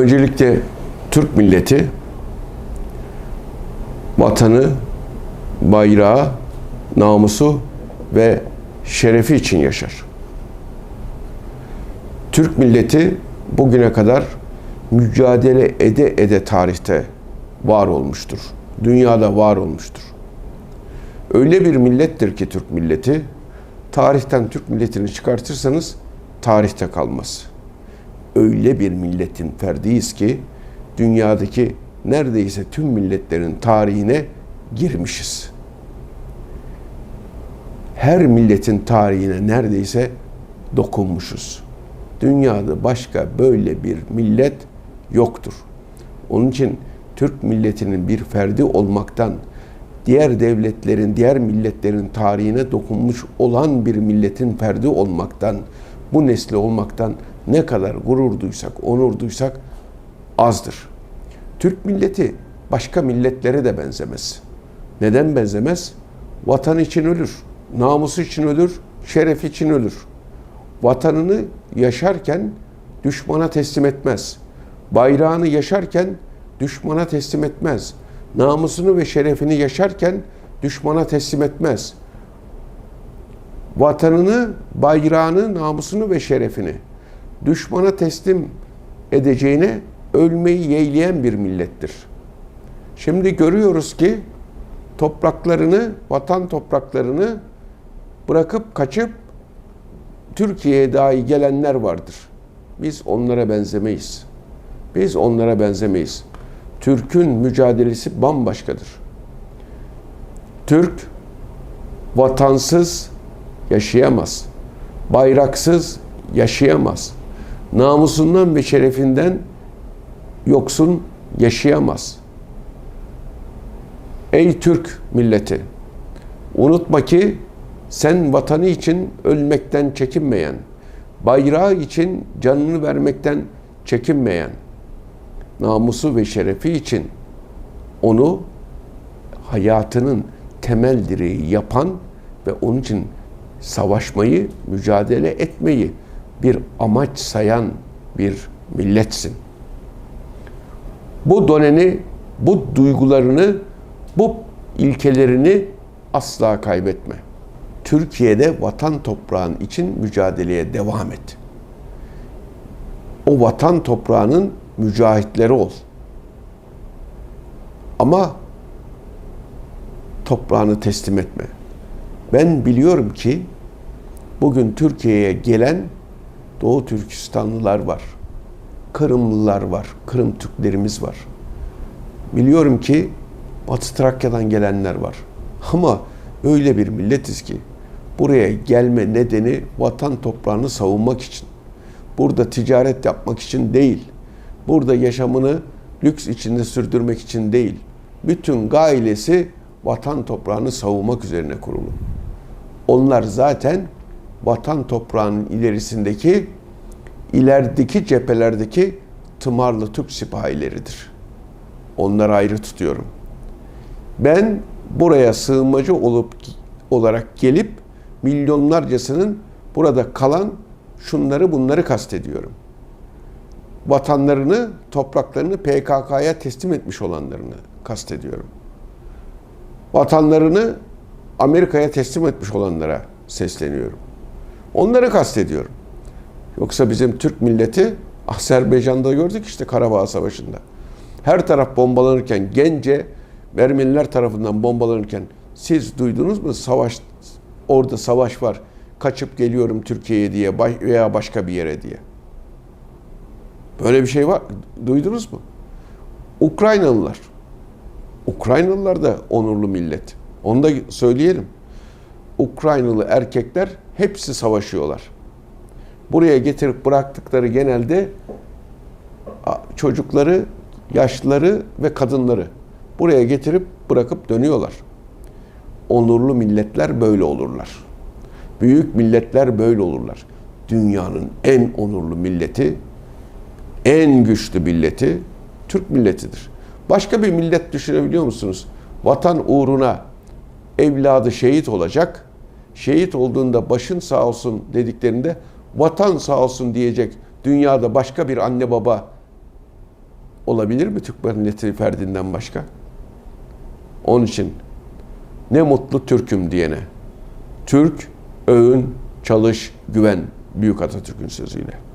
Öncelikle Türk milleti vatanı, bayrağı, namusu ve şerefi için yaşar. Türk milleti bugüne kadar mücadele ede ede tarihte var olmuştur. Dünyada var olmuştur. Öyle bir millettir ki Türk milleti, tarihten Türk milletini çıkartırsanız tarihte kalmaz. Öyle bir milletin ferdiyiz ki dünyadaki neredeyse tüm milletlerin tarihine girmişiz. Her milletin tarihine neredeyse dokunmuşuz. Dünyada başka böyle bir millet yoktur. Onun için Türk milletinin bir ferdi olmaktan, diğer devletlerin, diğer milletlerin tarihine dokunmuş olan bir milletin ferdi olmaktan, bu nesli olmaktan ne kadar gurur duysak, onur duysak azdır. Türk milleti başka milletlere de benzemez. Neden benzemez? Vatan için ölür, namusu için ölür, şeref için ölür. Vatanını yaşarken düşmana teslim etmez. Bayrağını yaşarken düşmana teslim etmez. Namusunu ve şerefini yaşarken düşmana teslim etmez. Vatanını, bayrağını, namusunu ve şerefini düşmana teslim edeceğine ölmeyi yeğleyen bir millettir. Şimdi görüyoruz ki topraklarını, vatan topraklarını bırakıp kaçıp Türkiye'ye dahi gelenler vardır. Biz onlara benzemeyiz. Biz onlara benzemeyiz. Türk'ün mücadelesi bambaşkadır. Türk vatansız yaşayamaz. Bayraksız yaşayamaz. Namusundan ve şerefinden yoksun yaşayamaz. Ey Türk milleti! Unutma ki sen vatanı için ölmekten çekinmeyen, bayrağı için canını vermekten çekinmeyen, namusu ve şerefi için onu hayatının temel direği yapan ve onun için savaşmayı, mücadele etmeyi bir amaç sayan bir milletsin. Bu döneni, bu duygularını, bu ilkelerini asla kaybetme. Türkiye'de vatan toprağın için mücadeleye devam et. O vatan toprağının mücahitleri ol. Ama toprağını teslim etme. Ben biliyorum ki bugün Türkiye'ye gelen Doğu Türkistanlılar var. Kırımlılar var. Kırım Türklerimiz var. Biliyorum ki Batı Trakya'dan gelenler var. Ama öyle bir milletiz ki buraya gelme nedeni vatan toprağını savunmak için. Burada ticaret yapmak için değil. Burada yaşamını lüks içinde sürdürmek için değil. Bütün gailesi vatan toprağını savunmak üzerine kurulu. Onlar zaten vatan toprağının ilerisindeki ilerideki cephelerdeki tımarlı Türk sipahileridir. Onları ayrı tutuyorum. Ben buraya sığınmacı olup olarak gelip milyonlarcasının burada kalan şunları bunları kastediyorum. Vatanlarını, topraklarını PKK'ya teslim etmiş olanlarını kastediyorum. Vatanlarını Amerika'ya teslim etmiş olanlara sesleniyorum. Onları kastediyorum. Yoksa bizim Türk milleti Azerbaycan'da gördük işte Karabağ Savaşı'nda. Her taraf bombalanırken gence Ermeniler tarafından bombalanırken siz duydunuz mu savaş orada savaş var kaçıp geliyorum Türkiye'ye diye veya başka bir yere diye. Böyle bir şey var. Duydunuz mu? Ukraynalılar. Ukraynalılar da onurlu millet. Onu da söyleyelim. Ukraynalı erkekler hepsi savaşıyorlar. Buraya getirip bıraktıkları genelde çocukları, yaşlıları ve kadınları buraya getirip bırakıp dönüyorlar. Onurlu milletler böyle olurlar. Büyük milletler böyle olurlar. Dünyanın en onurlu milleti, en güçlü milleti Türk milletidir. Başka bir millet düşünebiliyor musunuz? Vatan uğruna evladı şehit olacak. Şehit olduğunda başın sağ olsun dediklerinde vatan sağ olsun diyecek dünyada başka bir anne baba olabilir mi Türk milleti ferdinden başka? Onun için ne mutlu Türk'üm diyene. Türk, öğün, çalış, güven. Büyük Atatürk'ün sözüyle.